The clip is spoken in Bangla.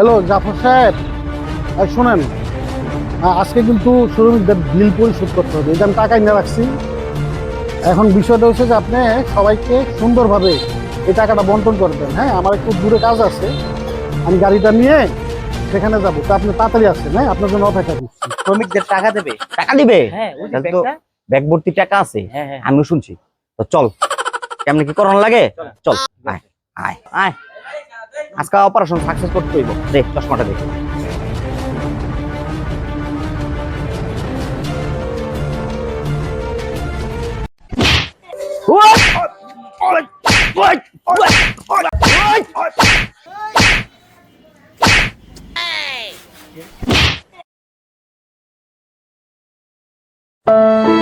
হ্যালো জাফর সাহেব। এই শোনেন আজকে কিন্তু শ্রমিকদের বিল পরিশোধ করতে হবে। এটা আমি টাকা নিয়ে রাখছি। এখন বিষয়টা হচ্ছে যে আপনি সবাইকে সুন্দরভাবে এই টাকাটা বন্টন করবেন হ্যাঁ আমার একটু দূরে কাজ আছে। আমি গাড়িটা নিয়ে সেখানে যাব। তো আপনি তাড়াতাড়ি আসছেন হ্যাঁ আপনার জন্য অপেক্ষা করছি। শ্রমিকদের টাকা দেবে? টাকা দিবে? হ্যাঁ ওই যে তাহলে তো ব্যাগটা। ব্যাগ ভর্তি টাকা আছে? হ্যাঁ হ্যাঁ। আমিও শুনছি। তো চল কেমন কি করানো লাগে? চল আয় আয় আয়। আজকে অপারেশন সাকসেস করতে হইব রে চশমাটা দেখি you.